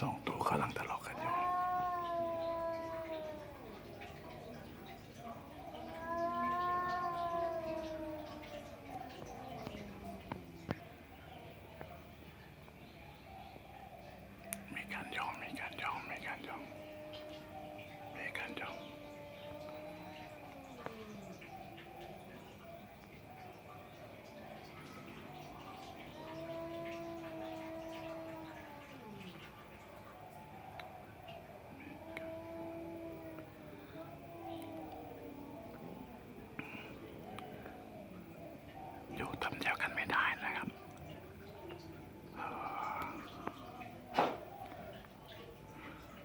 สองตัวกำลังทะเลาะกันอยู่ มีการยอมมีการยอมมีการยอมมีการยอม อยู่ทำเดียวกันไม่ได้นะครับเอ่อ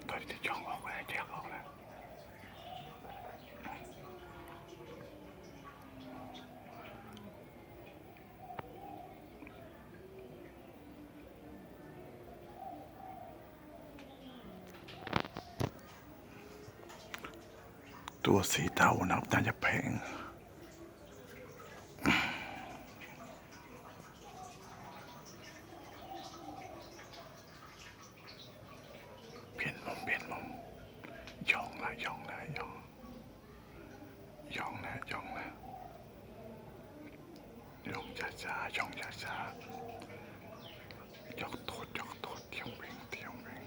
ตอนที่จ้องออกแล้วแยกออกแล้ว ตัวสีเทานะครับน่าจะแพงเปลี่ยนมุมเปลี่ยนมุมย่องละย่องละย่องย่องละย่องละย่องช้าช้าๆย่องช้าช้าๆยกโทษยกโทษเที่ยงเที่ยววิ่ง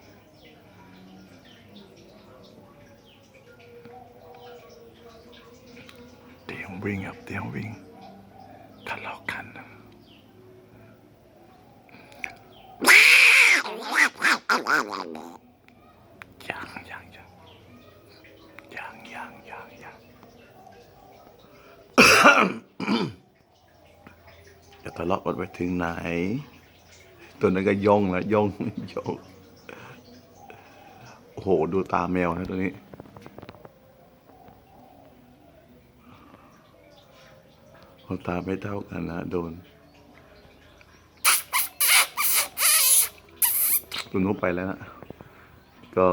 เที่ย วิ่งครับเที่ยววิ่งทะเลาะกันยังยังยังยังยังยังยังจะทะเลาะกันไปถึงไหน ตัวนั้นก็ย่องแล้วย่องย่องโอ้โห ดูตาแมวนะตัวนี้ คนตาไม่เท่ากันนะโดนตัวนู้ไปแล้วนะก็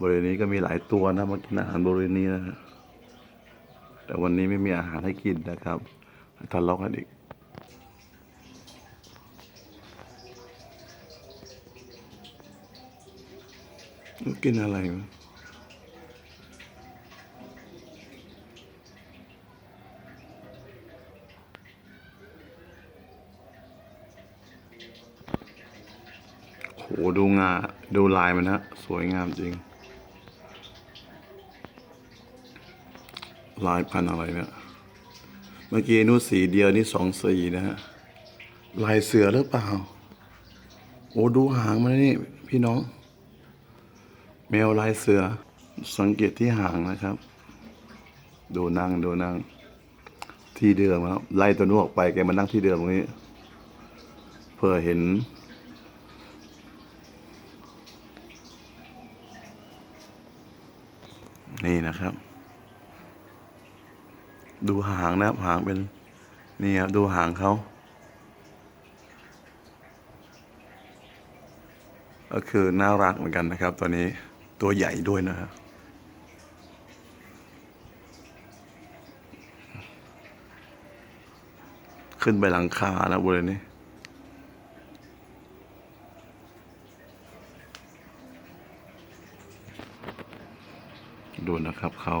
บริเวณนี้ก็มีหลายตัวนะมากินอาหารบริเวณนี้นะฮะแต่วันนี้ไม่มีอาหารให้กินนะครับทะเลาะกันอีกกินอะไรวะ โหดูงาดูลายมันฮะ สวยงามจริง ลายพันอะไรเนี่ย เมื่อกี้นู้นสีเดียวนี่สองสีนะฮะ ลายเสือหรือเปล่า โอ้ดูหางมันนี่ พี่น้อง แมวลายเสือ สังเกตที่หางนะครับ ดูนั่งดูนั่ง ที่เดิมครับ ไล่ตัวนู้ออกไปแกมานั่งที่เดิมตรงนี้ เพื่อเห็น นี่นะครับ ดูหางนะครับหางเป็นนี่ครับดูหางเขาก็คือน่ารักเหมือนกันนะครับ ตัวนี้ตัวใหญ่ด้วยนะครับขึ้นไปหลังคานะบริเวณนี้ ดูนะครับเขา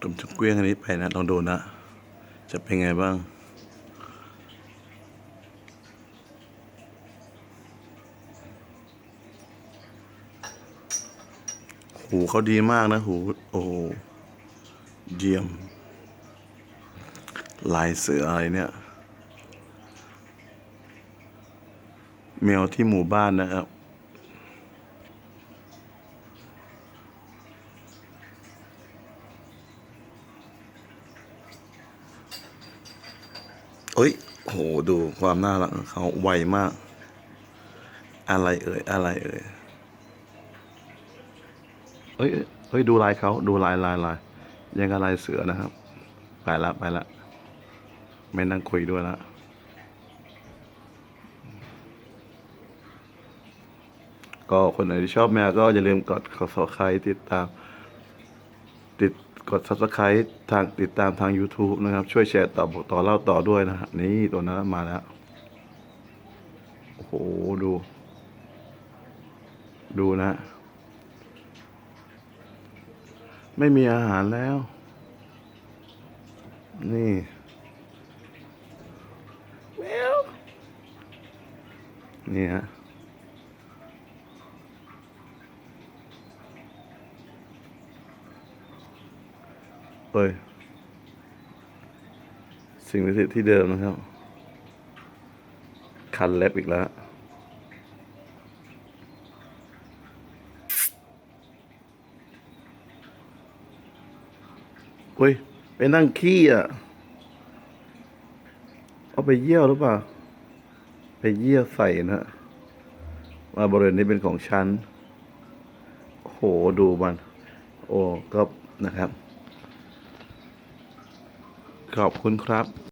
ผมจะเกลี้ยงอันนี้ไปนะ ลองดูนะ จะเป็นไงบ้างหูเขาดีมากนะหู โอ้โห เยี่ยม ลายเสืออะไรเนี่ย แมวที่หมู่บ้านนะครับ เอ้ย โห ดูความน่ารักเขาไวมาก อะไรเอ่ย อะไรเอ่ยเอ้ยเอ้ยเฮ้ยดูลายเขา ดูลายลายลาย ยังกับลายเสือนะครับ ไปละไปละ ไม่นั่งคุยด้วยละกก็คนไหนที่ชอบแมวก็อย่าลืมกด subscribe ติดตาม ติดกด subscribe ทางติดตามทาง YouTube นะครับ ช่วยแชร์ต่อต่อเล่าต่อด้วยนะฮะนี่ตัวนั้นมาแล้ว โอ้โห ดู ดูนะ ไม่มีอาหารแล้ว นี่แมวนี่ฮะเอ้ย สิ่งศักดิ์สิทธิ์ที่เดิมนะครับ คันเล็บอีกแล้ว เฮ้ย ไปนั่งขี้อะ เอาไปเยี่ยวหรือเปล่า ไปเยี่ยวใส่นะว่าบริเวณนี้เป็นของฉันโอ้โหดูมัน โอ้ก็นะครับ ขอบคุณครับ